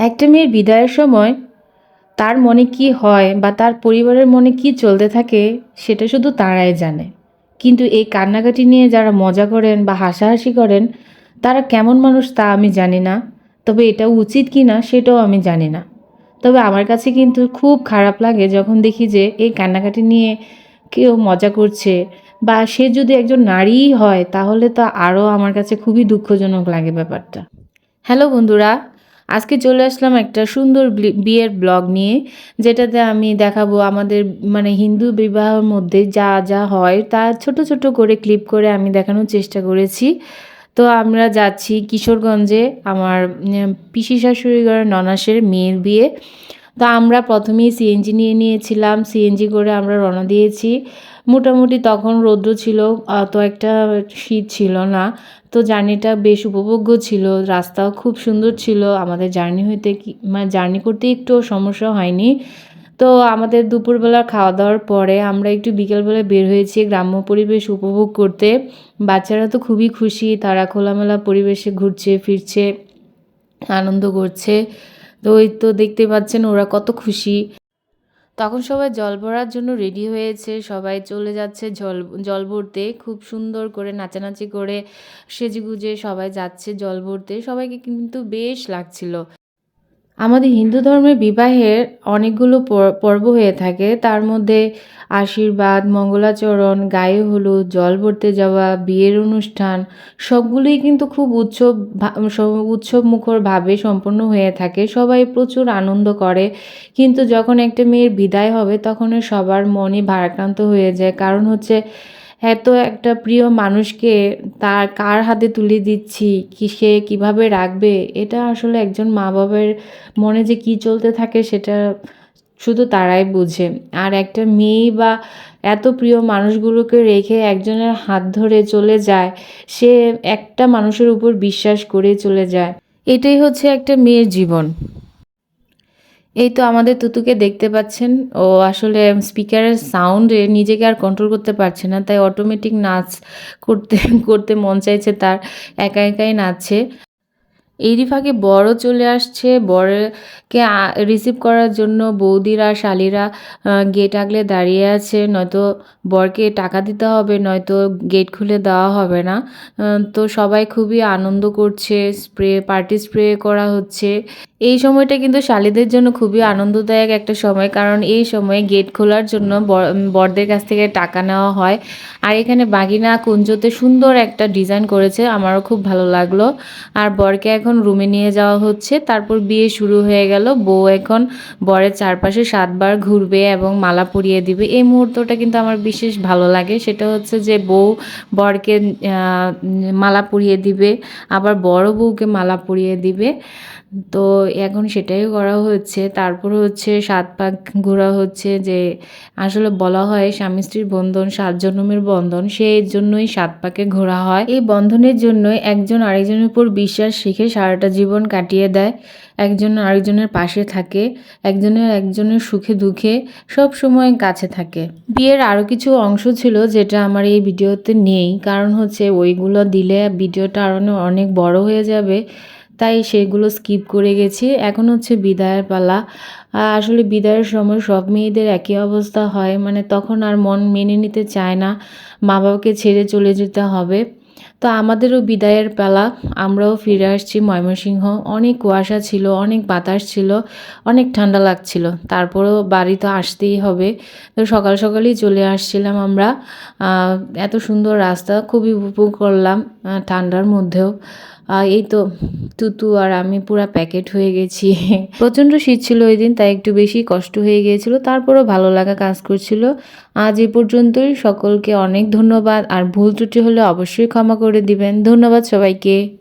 একটা মেয়ের বিদায়ের সময় তার মনে কি হয় বা তার পরিবারের মনে কি চলতে থাকে, সেটা শুধু তারাই জানে। কিন্তু এই কান্নাকাটি নিয়ে যারা মজা করেন বা হাসাহাসি করেন, তারা কেমন মানুষ তা আমি জানি না। তবে এটা উচিত কি না, সেটাও আমি জানি না। তবে আমার কাছে কিন্তু খুব খারাপ লাগে যখন দেখি যে এই কান্নাকাটি নিয়ে কেউ মজা করছে বা সে যদি একজন নারীই হয়, তাহলে তো আরও আমার কাছে খুবই দুঃখজনক লাগে ব্যাপারটা। হ্যালো বন্ধুরা আজকে চলে আসলাম একটা সুন্দর বিয়ের ব্লগ নিয়ে, যেটাতে আমি দেখাবো আমাদের মানে হিন্দু বিবাহের মধ্যে যা যা হয়, তা ছোট ছোট করে ক্লিপ করে আমি দেখানোর চেষ্টা করেছি। তো আমরা যাচ্ছি কিশোরগঞ্জে, আমার পিসি শাশুড়ি ঘরের ননাসের মেয়ের বিয়ে। তো আমরা প্রথমেই সিএনজি নিয়ে নিয়েছিলাম। সিএনজি করে আমরা রওনা দিয়েছি। মোটামুটি তখন রৌদ্র ছিল অত একটা শীত ছিল না। তো জার্নিটা বেশ উপভোগ্য ছিল। রাস্তাও খুব সুন্দর ছিল। আমাদের জার্নি হইতে মানে জার্নি করতে একটু সমস্যা হয়নি। তো আমাদের দুপুরবেলা খাওয়া দাওয়ার পরে আমরা একটু বিকেলবেলা বের হয়েছি গ্রাম্য পরিবেশ উপভোগ করতে। বাচ্চারা তো খুবই খুশি। তারা খোলামেলা পরিবেশে ঘুরছে, ফিরছে, আনন্দ করছে। তো ওই তো দেখতে পাচ্ছেন ওরা কত খুশি। তখন সবাই জল ভরার জন্য রেডি হয়েছে, সবাই চলে যাচ্ছে জল জল ভরতে। খুব সুন্দর করে নাচানাচি করে সেজেগুজে সবাই যাচ্ছে জল ভরতে। সবাইকে কিন্তু বেশ লাগছিল। আমাদের হিন্দু ধর্মের বিবাহের অনেকগুলো পর- পর্ব হয়ে থাকে। তার মধ্যে আশীর্বাদ, মঙ্গলাচরণ, গায়ে হলুদ, জল ভরতে যাওয়া, বিয়ের অনুষ্ঠান, সবগুলোই কিন্তু খুব উৎসব উৎসব মুখরভাবে সম্পন্ন হয়ে থাকে। সবাই প্রচুর আনন্দ করে। কিন্তু যখন একটা মেয়ের বিদায় হবে, তখন সবার মনে ভারাক্রান্ত হয়ে যায়। কারণ হচ্ছে এত একটা প্রিয় মানুষকে তার কার হাতে তুলে দিচ্ছি? কি সে কীভাবে রাখবে? এটা আসলে একজন মা বাবার মনে যে কী চলতে থাকে সেটা শুধু তারাই বুঝে। আর একটা মেয়ে বা এত প্রিয় মানুষগুলোকে রেখে একজনের হাত ধরে চলে যায়, সে একটা মানুষের উপর বিশ্বাস করে চলে যায়। এটাই হচ্ছে একটা মেয়ের জীবন। এই তো আমাদের তুতুকে দেখতে পাচ্ছেন। ও আসলে স্পিকারের সাউন্ডে নিজেকে আর কন্ট্রোল করতে পারছে না, তাই অটোমেটিক নাচ করতে করতে মন চাইছে তার। একা একাই নাচছে। এরই ফাঁকে বড়ও চলে আসছে। বরকে রিসিভ করার জন্য বৌদিরা, শালিরা গেট আগলে দাঁড়িয়ে আছে। নয়তো বরকে টাকা দিতে হবে, নয়তো গেট খুলে দেওয়া হবে না। তো সবাই খুবই আনন্দ করছে স্প্রে পার্টি স্প্রে করা হচ্ছে। এই সময়টা কিন্তু শালিদের জন্য খুবই আনন্দদায়ক একটা সময়, কারণ এই সময়ে গেট খোলার জন্য বর- বরদের কাছ থেকে টাকা নেওয়া হয়। আর এখানে বাগিনা কুঞ্জতে সুন্দর একটা ডিজাইন করেছে, আমারও খুব ভালো লাগল। আর বরকে এখন রুমে নিয়ে যাওয়া হচ্ছে। তারপর বিয়ে শুরু হয়ে গেল। বউ এখন বরের চারপাশে সাতবার ঘুরবে এবং মালা পরিয়ে দিবে। এই মুহূর্তটা কিন্তু আমার বিশেষ ভালো লাগে। সেটা হচ্ছে যে বউ বরকে মালা পরিয়ে দিবে, আবার বড় বউকে মালা পরিয়ে দিবে। তো এখন সেটাই করা হচ্ছে। তারপর হচ্ছে সাত পাক ঘোরা হচ্ছে যে আসলে বলা হয় স্বামী স্ত্রীর বন্ধন সাত জন্মের বন্ধন। সেই জন্যই সাত পাকে ঘোরা হয়। এই বন্ধনের জন্যই একজন আরেকজনের উপর বিশ্বাস শিখে সারাটা জীবন কাটিয়ে দেয়। একজন আরেকজনের পাশে থাকে, একজনের একজনের সুখে দুঃখে সব সময় কাছে থাকে। বিয়ের আরও কিছু অংশ ছিল যেটা আমার এই ভিডিওতে নেই। কারণ হচ্ছে ওইগুলো দিলে ভিডিওটা আরও অনেক বড় হয়ে যাবে। তাই সেগুলো স্কিপ করে গেছি। এখন হচ্ছে বিদায়ের পালা। আসলে বিদায়ের সময় সব মেয়েদের একই অবস্থা হয়। মানে তখন আর মন মেনে নিতে চায় না। মা বাবাকে ছেড়ে চলে যেতে হবে। তো আমাদেরও বিদায়ের পালা আমরাও ফিরে আসছি ময়মনসিংহ। অনেক কুয়াশা ছিল, অনেক বাতাস ছিল, অনেক ঠান্ডা লাগছিল। তারপরেও বাড়ি তো আসতেই হবে। তো সকাল সকালেই চলে আসছিলাম আমরা। এত সুন্দর রাস্তা, খুবই উপভোগ করলাম ঠান্ডার মধ্যেও। এই তো তুতু আর আমি পুরো প্যাকেট হয়ে গেছি। প্রচণ্ড শীত ছিল ওই দিন, তাই একটু বেশি কষ্ট হয়ে গিয়েছিল। তারপরও ভালো লাগা কাজ করছিল। আজ এ পর্যন্তই। সকলকে অনেক ধন্যবাদ। আর ভুল ত্রুটি হলে অবশ্যই ক্ষমা করে দিবেন। ধন্যবাদ সবাইকে।